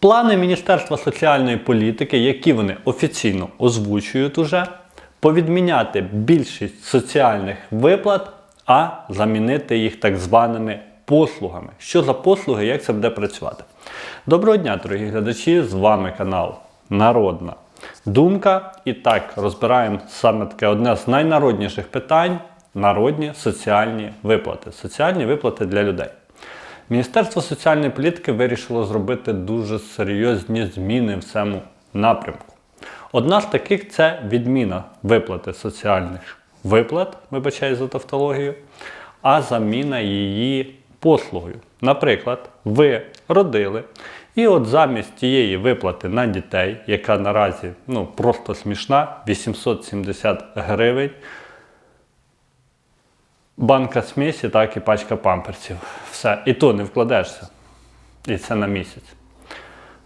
Плани Міністерства соціальної політики, які вони офіційно озвучують уже, повідміняти більшість соціальних виплат, а замінити їх так званими послугами. Що за послуги, як це буде працювати? Доброго дня, дорогі глядачі! З вами канал Народна Думка. І так розбираємо саме таке одне з найнародніших питань народні соціальні виплати. Соціальні виплати для людей. Міністерство соціальної політики вирішило зробити дуже серйозні зміни в цьому напрямку. Одна з таких це відміна виплати соціальних виплат, вибачаю за тавтологію, а заміна її послугою. Наприклад, ви родили, і от замість тієї виплати на дітей, яка наразі ну, просто смішна, 870 гривень, банка смісі, так і пачка памперсів. Все. І то не вкладешся. І це на місяць.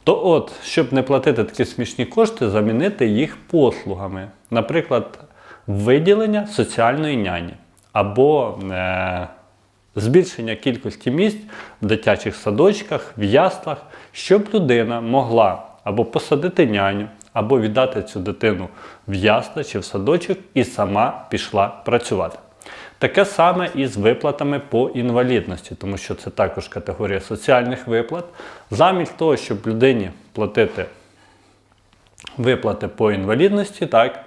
То от, щоб не платити такі смішні кошти, замінити їх послугами. Наприклад, виділення соціальної няні або е, збільшення кількості місць в дитячих садочках, в яслах, щоб людина могла або посадити няню, або віддати цю дитину в ясла чи в садочок і сама пішла працювати. Таке саме і з виплатами по інвалідності, тому що це також категорія соціальних виплат. Замість того, щоб людині платити виплати по інвалідності, так,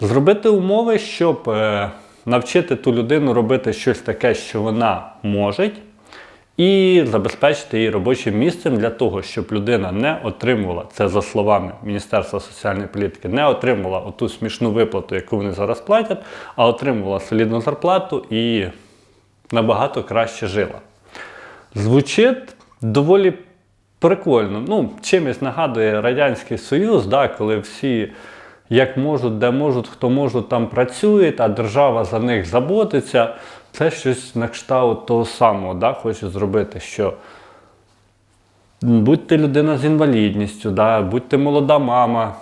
зробити умови, щоб е, навчити ту людину робити щось таке, що вона може, і забезпечити її робочим місцем для того, щоб людина не отримувала, це за словами Міністерства соціальної політики, не отримувала оту смішну виплату, яку вони зараз платять, а отримувала солідну зарплату і набагато краще жила. Звучить доволі прикольно. Ну, чимось нагадує Радянський Союз, да, коли всі як можуть, де можуть, хто може, там працюють, а держава за них заботиться. Це щось на кшталт того самого, да, хочу зробити, що будьте людина з інвалідністю, да, будьте молода мама.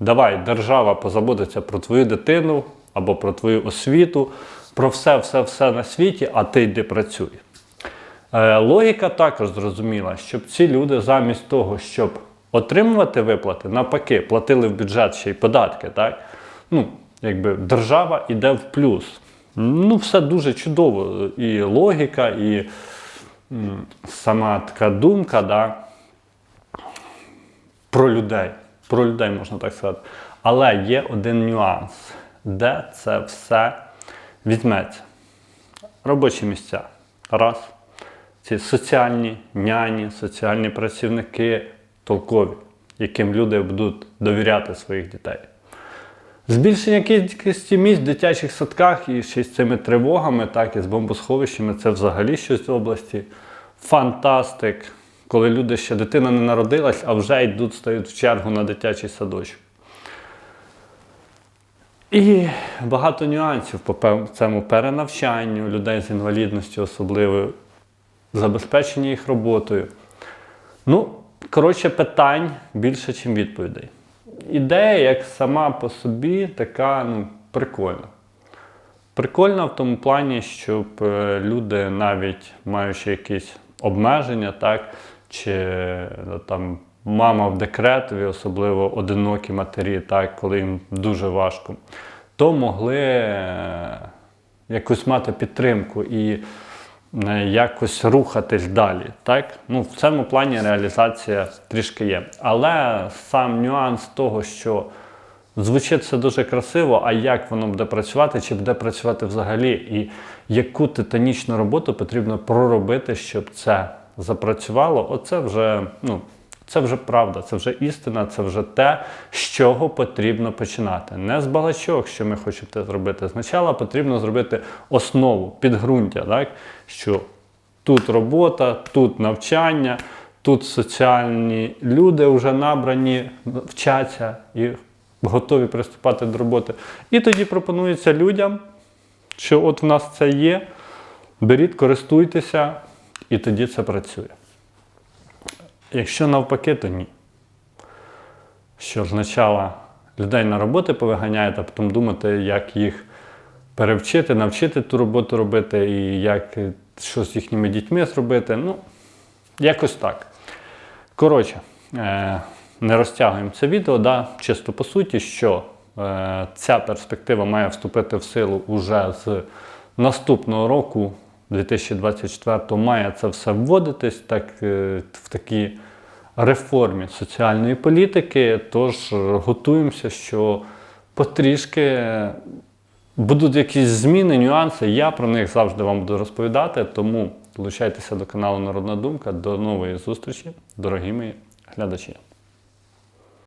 Давай, держава позаботиться про твою дитину або про твою освіту, про все, все, все на світі, а ти йди працюй. Е, логіка також зрозуміла, щоб ці люди замість того, щоб отримувати виплати, навпаки, платили в бюджет ще й податки. Так? Ну, якби держава йде в плюс. Ну, все дуже чудово. І логіка, і сама така думка да, про людей. Про людей можна так сказати. Але є один нюанс, де це все візьметься. Робочі місця. Раз. Ці соціальні няні, соціальні працівники толкові, яким люди будуть довіряти своїх дітей. Збільшення кількості місць в дитячих садках і ще з цими тривогами, так і з бомбосховищами це взагалі щось в області. Фантастик. Коли люди ще дитина не народилась, а вже йдуть, стають в чергу на дитячий садочок. І багато нюансів по цьому перенавчанню людей з інвалідністю, особливо забезпечення їх роботою. Ну, коротше, питань більше, ніж відповідей. Ідея, як сама по собі, така ну, прикольна. Прикольна в тому плані, щоб е, люди, навіть маючи якісь обмеження, так, чи ну, там мама в декретові, особливо одинокі матері, так, коли їм дуже важко, то могли е, якусь мати підтримку і якось рухатись далі. Так? Ну, в цьому плані реалізація трішки є. Але сам нюанс того, що звучить це дуже красиво, а як воно буде працювати, чи буде працювати взагалі, і яку титанічну роботу потрібно проробити, щоб це запрацювало, оце вже, ну, це вже правда, це вже істина, це вже те, з чого потрібно починати. Не з балачок, що ми хочемо це зробити. Спочатку потрібно зробити основу, підґрунтя, так? що тут робота, тут навчання, тут соціальні люди вже набрані, вчаться і готові приступати до роботи. І тоді пропонується людям, що от в нас це є, беріть, користуйтеся, і тоді це працює. Якщо навпаки, то ні. Що спочатку людей на роботи повиганяєте, а потім думати, як їх перевчити, навчити ту роботу робити і як е, що з їхніми дітьми зробити. Ну, якось так. Коротше, е, не розтягуємо це відео, да, чисто по суті, що е, ця перспектива має вступити в силу уже з наступного року, 2024 має це все вводитись так, е, в такій реформі соціальної політики. Тож е, готуємося, що потрішки будуть якісь зміни, нюанси. Я про них завжди вам буду розповідати. Тому долучайтеся до каналу Народна Думка. До нової зустрічі, дорогі мої глядачі.